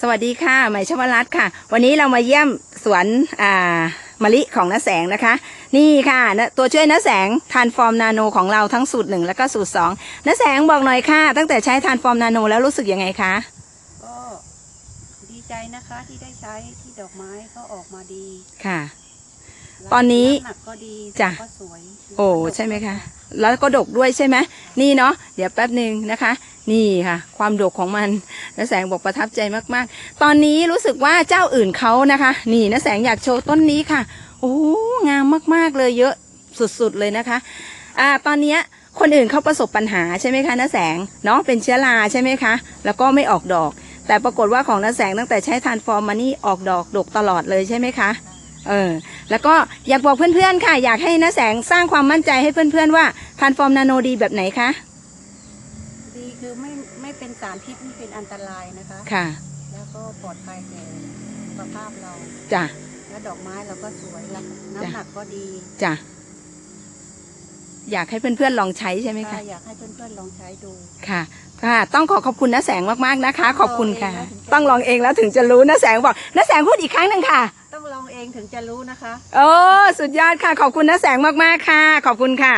สวัสดีค่ะใหม่ชวรัตน์ค่ะ วันนี้เรามาเยี่ยมสวนอ่ามะลิของน้าแสงนะคะ นี่ค่ะนะตัวช่วยน้าแสงทานฟอร์มนาโนของเราทั้งสูตรหนึ่งแล้วก็สูตรสองน้าแสงบอกหน่อยค่ะ ตั้งแต่ใช้ทานฟอร์มนาโนแล้วรู้สึกยังไงคะก็ดีใจนะคะที่ได้ใช้ที่ดอกไม้เขาออกมาดีค่ะ ตอนนี้ำหนักก็ดีจ้ะ ก็สวยโอ้ใช่ไหมคะ แล้วก็ดกด้วยใช่ไหมนี่เนาะเดี๋ยวแป๊บหนึ่งนะคะ นี่ค่ะ ความดกของมันน้าแสงบอกประทับใจมากๆ ตอนนี้รู้สึกว่าเจ้าอื่นเขานะคะ นี่น้าแสงอยากโชว์ต้นนี้ค่ะ โอ้งามมากๆเลยเยอะสุดๆเลยนะคะ อ่าตอนเนี้ยคนอื่นเขาประสบปัญหาใช่ไหมคะน้าแสงเนาะเป็นเชื้อราใช่ไหมคะ แล้วก็ไม่ออกดอก แต่ปรากฏว่าของน้าแสงตั้งแต่ใช้ทานฟอร์มมานี่ออกดอกดกตลอดเลยใช่ไหมคะ เออแล้วก็อยากบอกเพื่อนๆค่ะ อยากให้น้าแสงสร้างความมั่นใจให้เพื่อนๆว่าทานฟอร์มนาโนดีแบบไหนคะดีคือไม่ไม่เป็นสารพิษไม่เป็นอันตรายนะคะค่ะ แล้วก็ปลอดภัยแก่สุขภาพเราจ้ะแล้วดอกไม้เราก็สวยแล้วจ้ะน้ำหนักก็ดีจ้ะอยากให้เพื่อนๆลองใช้ใช่ไหมคะค่ะอยากให้เพื่อนๆลองใช้ดูค่ะค่ะ ต้องขอขอบคุณน้าแสงมากๆนะคะ ขอบคุณค่ะ ต้ต้ององลลอองงเอเองงแล้แล้ววถึถึงงจะจะรู้น้าแสงบอกน้าแสงพูดอีกครั้งหนึ่งค่ะต้องลอง เองถึงจะรู้นะคะ โอ้สุดยอดค่ะ ขอบคุณน้าแสงมาก ๆ ค่ะ ขอบคุณค่ะ